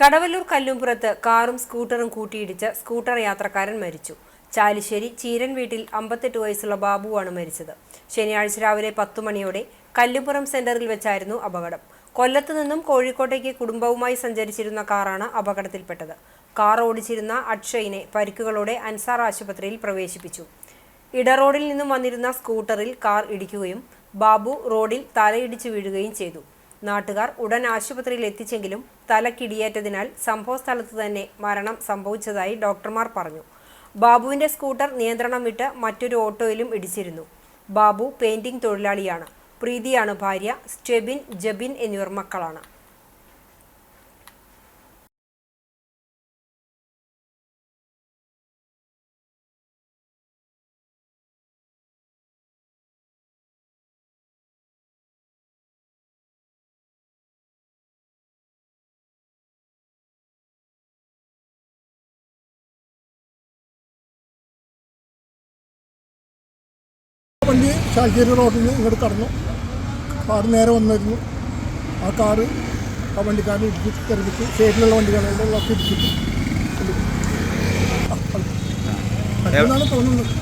കടവല്ലൂർ കല്ലുംപുറത്ത് കാറും സ്കൂട്ടറും കൂട്ടിയിടിച്ച് സ്കൂട്ടർ യാത്രക്കാരൻ മരിച്ചു. ചാലിശ്ശേരി ചീരൻ വീട്ടിൽ അമ്പത്തെട്ട് വയസ്സുള്ള ബാബുവാണ് മരിച്ചത്. ശനിയാഴ്ച രാവിലെ പത്തു മണിയോടെ കല്ലുംപുറം സെന്ററിൽ വെച്ചായിരുന്നു അപകടം. കൊല്ലത്തു നിന്നും കോഴിക്കോട്ടേക്ക് കുടുംബവുമായി സഞ്ചരിച്ചിരുന്ന കാറാണ് അപകടത്തിൽപ്പെട്ടത്. കാർ ഓടിച്ചിരുന്ന അക്ഷയിനെ പരിക്കുകളോടെ അൻസാർ ആശുപത്രിയിൽ പ്രവേശിപ്പിച്ചു. ഇടറോഡിൽ നിന്നും വന്നിരുന്ന സ്കൂട്ടറിൽ കാർ ഇടിക്കുകയും ബാബു റോഡിൽ തലയിടിച്ചു വീഴുകയും ചെയ്തു. നാട്ടുകാർ ഉടൻ ആശുപത്രിയിൽ എത്തിച്ചെങ്കിലും തലക്കിടിയേറ്റതിനാൽ സംഭവസ്ഥലത്ത് തന്നെ മരണം സംഭവിച്ചതായി ഡോക്ടർമാർ പറഞ്ഞു. ബാബുവിന്റെ സ്കൂട്ടർ നിയന്ത്രണം വിട്ട് മറ്റൊരു ഓട്ടോയിലും ഇടിച്ചിരുന്നു. ബാബു പെയിന്റിംഗ് തൊഴിലാളിയാണ്. പ്രീതിയാണ് ഭാര്യ സ്റ്റെബിൻ ജബിൻ എന്നിവർ മക്കളാണ്. വണ്ടി ശാലശ്ശേരി റോഡിൽ നിന്ന് ഇങ്ങോട്ട് കടന്നു. കാർ നേരെ വന്നിരുന്നു. ആ കാറ് ആ വണ്ടിക്കാരൻ ഇടിച്ച് തെരഞ്ഞെടുത്ത് സൈഡിലുള്ള വണ്ടിക്കാരുടെ ഒക്കെ ഇടിച്ചിട്ട്. എന്നാണ് തോന്നുന്നത്?